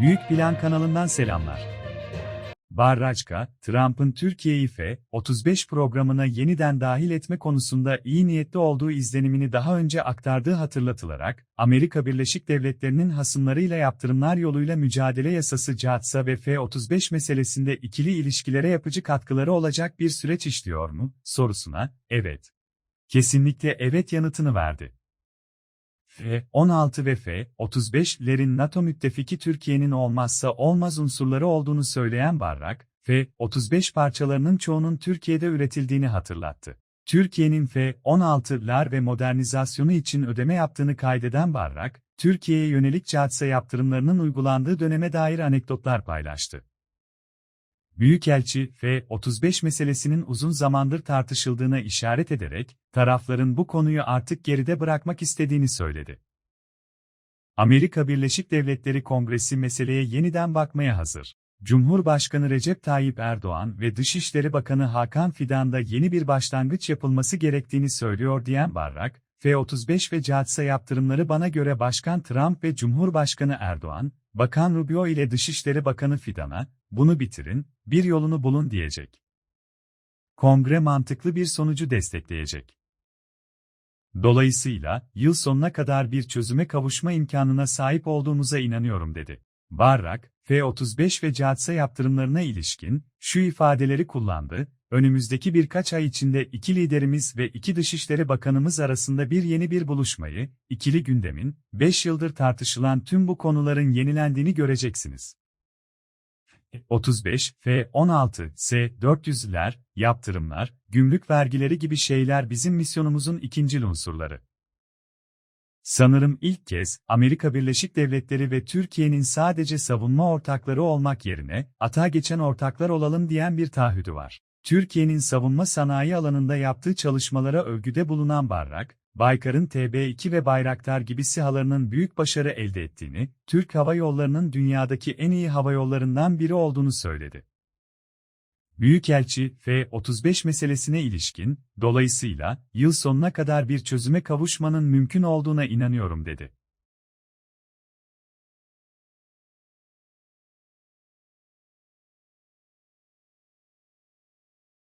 Büyük Plan kanalından selamlar. Barraçka, Trump'ın Türkiye'yi F-35 programına yeniden dahil etme konusunda iyi niyetli olduğu izlenimini daha önce aktardığı hatırlatılarak, Amerika Birleşik Devletleri'nin hasımlarıyla yaptırımlar yoluyla mücadele yasası CATSA ve F-35 meselesinde ikili ilişkilere yapıcı katkıları olacak bir süreç işliyor mu, sorusuna, evet. Kesinlikle evet yanıtını verdi. F-16 ve F-35'lerin NATO müttefiki Türkiye'nin olmazsa olmaz unsurları olduğunu söyleyen Barrak, F-35 parçalarının çoğunun Türkiye'de üretildiğini hatırlattı. Türkiye'nin F-16'lar ve modernizasyonu için ödeme yaptığını kaydeden Barrak, Türkiye'ye yönelik CATSA yaptırımlarının uygulandığı döneme dair anekdotlar paylaştı. Büyükelçi, F-35 meselesinin uzun zamandır tartışıldığına işaret ederek, tarafların bu konuyu artık geride bırakmak istediğini söyledi. Amerika Birleşik Devletleri Kongresi meseleye yeniden bakmaya hazır. Cumhurbaşkanı Recep Tayyip Erdoğan ve Dışişleri Bakanı Hakan Fidan'da yeni bir başlangıç yapılması gerektiğini söylüyor diyen Barrak, F-35 ve CATSA yaptırımları bana göre Başkan Trump ve Cumhurbaşkanı Erdoğan, Bakan Rubio ile Dışişleri Bakanı Fidan'a, bunu bitirin, bir yolunu bulun diyecek. Kongre mantıklı bir sonucu destekleyecek. Dolayısıyla, yıl sonuna kadar bir çözüme kavuşma imkanına sahip olduğumuza inanıyorum dedi. Barrak, F-35 ve CATSA yaptırımlarına ilişkin, şu ifadeleri kullandı, önümüzdeki birkaç ay içinde iki liderimiz ve iki dışişleri bakanımız arasında bir yeni bir buluşmayı, ikili gündemin, 5 yıldır tartışılan tüm bu konuların yenilendiğini göreceksiniz. 35, F-16, S-400'ler, yaptırımlar, gümrük vergileri gibi şeyler bizim misyonumuzun ikinci unsurları. Sanırım ilk kez, Amerika Birleşik Devletleri ve Türkiye'nin sadece savunma ortakları olmak yerine, ata geçen ortaklar olalım diyen bir taahhüdü var. Türkiye'nin savunma sanayi alanında yaptığı çalışmalara övgüde bulunan Barrak, Baykar'ın TB2 ve Bayraktar gibi SİHA'larının büyük başarı elde ettiğini, Türk Hava Yolları'nın dünyadaki en iyi hava yollarından biri olduğunu söyledi. Büyükelçi, F-35 meselesine ilişkin, dolayısıyla, yıl sonuna kadar bir çözüme kavuşmanın mümkün olduğuna inanıyorum dedi.